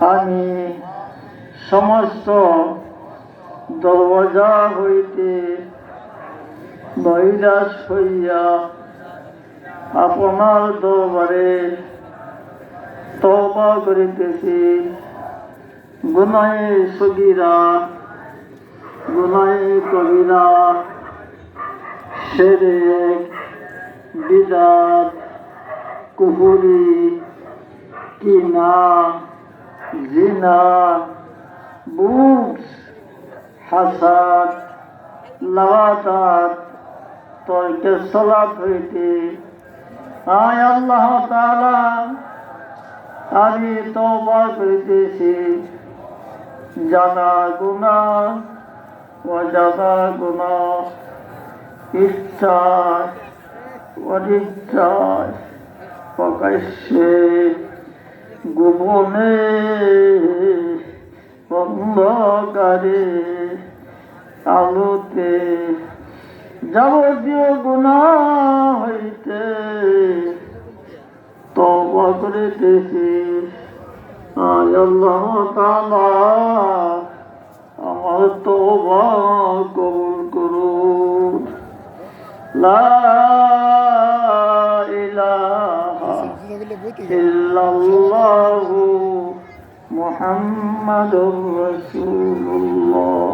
আমি সমস্ত দরওয়াজা হইতে নৈরাশ হইয়া আপনার দরবারে তবা করিতেছি। গুনায় সগিরা গুনায় কবিরা সেরেক বিদাত কুহুরি কিনা। জিনা, বুকস হাসাদ লাগাতার তর্কে সলাপ হইতে। আয় আল্লাহ তাআলা, আমি তওবা করিতেছি। জানা গুণা অজানা গুণা ইচ্ছায় অনিচ্ছায় প্রকাশ্যে। গোপনে অন্ধকারে আলোতে যাবতীয় গুণা হইতে তবা করিতেছি। আল্লাহ তাআলা, আমার তবা কবুল করুন। লা ইল্লাল্লাহু মুহাম্মাদুর রাসূলুল্লাহ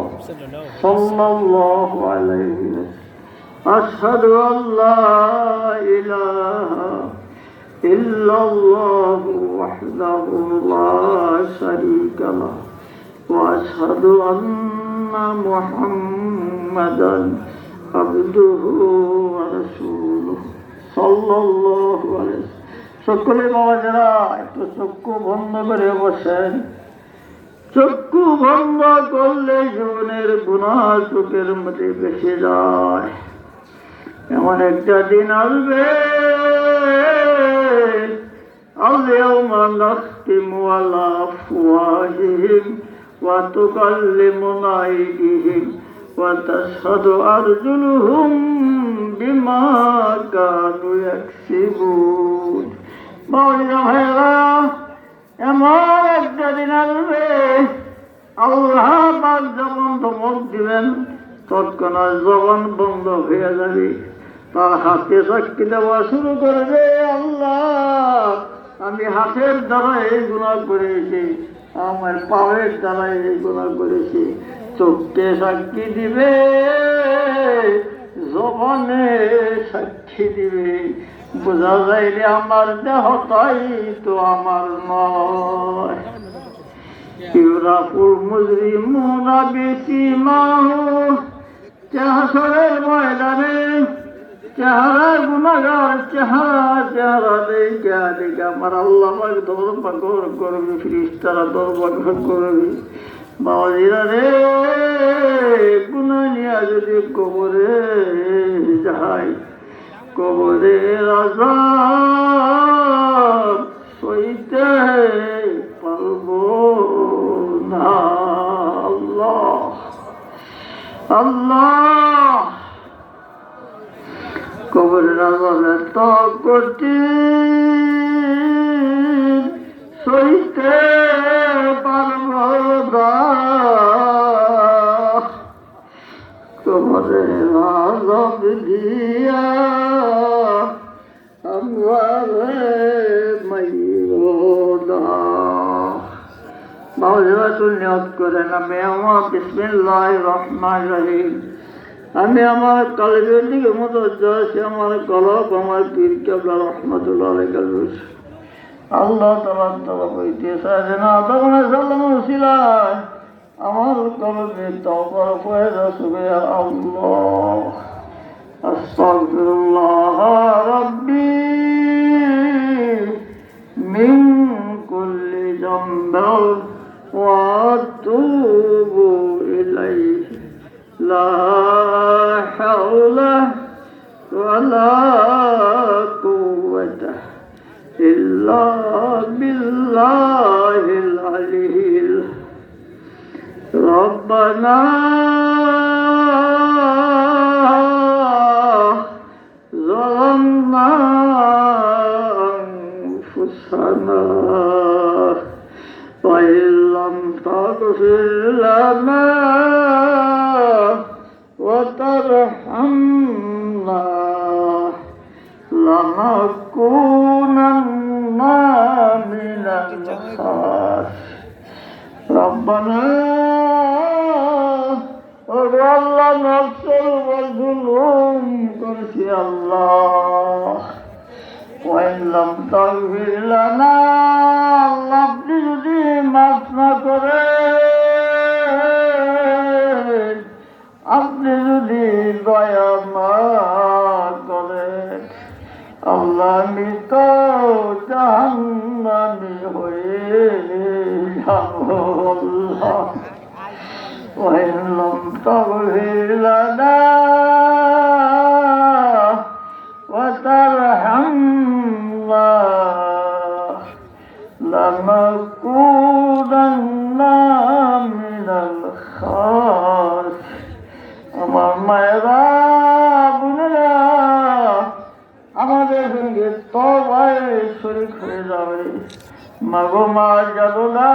সাল্লাল্লাহু আলাইহি ওয়াসাল্লাম আশহাদু আন লা ইলাহা ইল্লাল্লাহু ওয়াহদাহু লা শারীকা লাহু وأشهد أن محمدا عبده ورسوله صلى الله عليه وسلم সকলে বাবা যারা একটু চক্ষু বন্ধ করে বসেন চক্ষু বন্ধ করলে জীবনের গুণা চোখের মধ্যে বেশি যায় এমন একটা দিন আসবে اليوم نختم على أفواههم وتكلمنا أيديهم وتشهد أرجلهم بما كانوا يكسبون মৌলিকা ভাইরা এমন একটা দিন আসবে। আল্লাহ পাক যখন ধমক দিবেন, তৎক্ষণাৎ জবান বন্ধ হয়ে যাবে। তার হাতে সাক্ষী দেওয়া শুরু করবে আল্লাহ। আমি হাতের দ্বারা এই গুণা করেছি, আমার পায়ের দ্বারা এই গুণা করেছি। চোখকে সাক্ষী দিবে, জবানে সাক্ষী দিবে। বোঝা যাইলে আমার দেহ তাই তো আমার নয়। ইউরাফুল মুজরিমুনা বিসিমাহু চাহসরের ময়দানে চেহারা গুণাগার চেহারা চেহারা দেখে দেখে আমার আল্লাহ আমাকে দৌড়পাকর করবি, ফিরিস্তারা দৌড়পাকর করবি। বাবাজিরা রে গুণা নিয়ে যদি কবরে যাই কবরে রাজা সইতে পারব না। আল্লাহ আল্লাহ। কবরের আজাবে তো করতে সইতে পারব না। কবরের আজাব দিয়া নিয়ত আমি আমার রহিম আমি কালেজের দিকে মতো যাচ্ছি আমার কলক আমার পীর কেবলা রহমতুল্লাহ আলাইকাল আল্লাহ তালা তরফ হইতে সাজনা তখন সাল্লাম আমার কলবে তবর ফয়দা সুবে আল্লাহ আস্তাগফিরুল্লাহ রাব্বি من كل ذنب وأتوب إليه لا حول ولا قوة إلا بالله العلي ربنا أنفسنا وإن لم تغفر لنا وترحمنا لنكونن من الخاسرين ربنا না করেন আপনি যদি দয়া না করেন আল্লাহ আমি তো জাহান্নামি হয়ে যাব আল্লাহ وإن لم تغفر لنا মাগো মা যাদু না